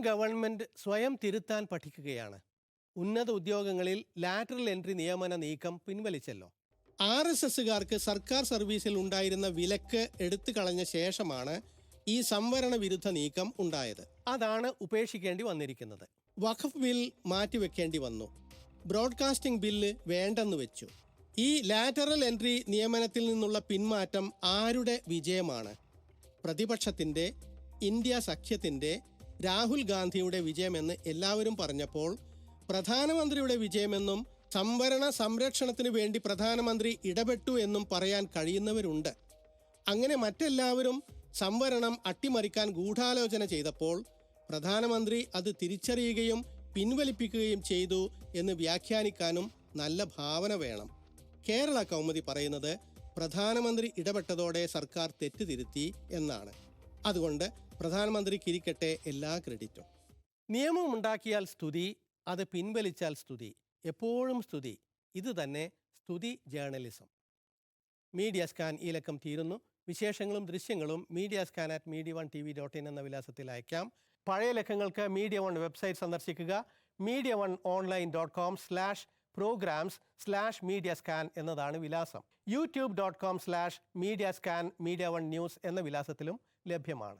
Government സ്വയം തിരുത്താൻ പഠിക്കുകയാണ്. ഉന്നത ഉദ്യോഗങ്ങളിൽ ലാറ്ററൽ എൻട്രി നിയമന നീക്കം പിൻവലിച്ചല്ലോ. ആർ എസ് എസുകാർക്ക് സർക്കാർ സർവീസിൽ ഉണ്ടായിരുന്ന വിലക്ക് എടുത്തു കളഞ്ഞ ശേഷമാണ് ഈ സംവരണ വിരുദ്ധ നീക്കം ഉണ്ടായത്. അതാണ് ഉപേക്ഷിക്കേണ്ടി വന്നിരിക്കുന്നത്. വഖഫ് ബിൽ മാറ്റിവെക്കേണ്ടി വന്നു. ബ്രോഡ്കാസ്റ്റിംഗ് ബില്ല് വേണ്ടെന്ന് വെച്ചു. ഈ ലാറ്ററൽ എൻട്രി നിയമനത്തിൽ നിന്നുള്ള പിന്മാറ്റം ആരുടെ വിജയമാണ്? പ്രതിപക്ഷത്തിന്റെ ഇന്ത്യ സഖ്യത്തിന്റെ രാഹുൽ ഗാന്ധിയുടെ വിജയമെന്ന് എല്ലാവരും പറഞ്ഞപ്പോൾ പ്രധാനമന്ത്രിയുടെ വിജയമെന്നും സംവരണ സംരക്ഷണത്തിന് വേണ്ടി പ്രധാനമന്ത്രി ഇടപെട്ടു എന്നും പറയാൻ കഴിയുന്നവരുണ്ട്. അങ്ങനെ മറ്റെല്ലാവരും സംവരണം അട്ടിമറിക്കാൻ ഗൂഢാലോചന ചെയ്തപ്പോൾ പ്രധാനമന്ത്രി അത് തിരിച്ചറിയുകയും പിൻവലിപ്പിക്കുകയും ചെയ്തു എന്ന് വ്യാഖ്യാനിക്കാനും നല്ല ഭാവന വേണം. കേരള കൗമുദി പറയുന്നത് പ്രധാനമന്ത്രി ഇടപെട്ടതോടെ സർക്കാർ തെറ്റ് തിരുത്തി എന്നാണ്. അതുകൊണ്ട് പ്രധാനമന്ത്രിക്കിരിക്കട്ടെ എല്ലാ ക്രെഡിറ്റും. നിയമം ഉണ്ടാക്കിയാൽ സ്തുതി അത് പിൻവലിച്ചാൽ സ്തുതി എപ്പോഴും സ്തുതി. ഇത് തന്നെ സ്തുതി ജേർണലിസം. മീഡിയ സ്കാൻ ഈ ലക്കം തീരുന്നു. വിശേഷങ്ങളും ദൃശ്യങ്ങളും media scan at media one T V dot in എന്ന വിലാസത്തിൽ അയക്കാം. പഴയ ലക്കങ്ങൾക്ക് മീഡിയ വൺ വെബ്സൈറ്റ് സന്ദർശിക്കുക. Media one online dot com slash programs slash media scan എന്നതാണ് വിലാസം. YouTube dot com slash media scan media one news എന്ന വിലാസത്തിലും ലഭ്യമാണ്.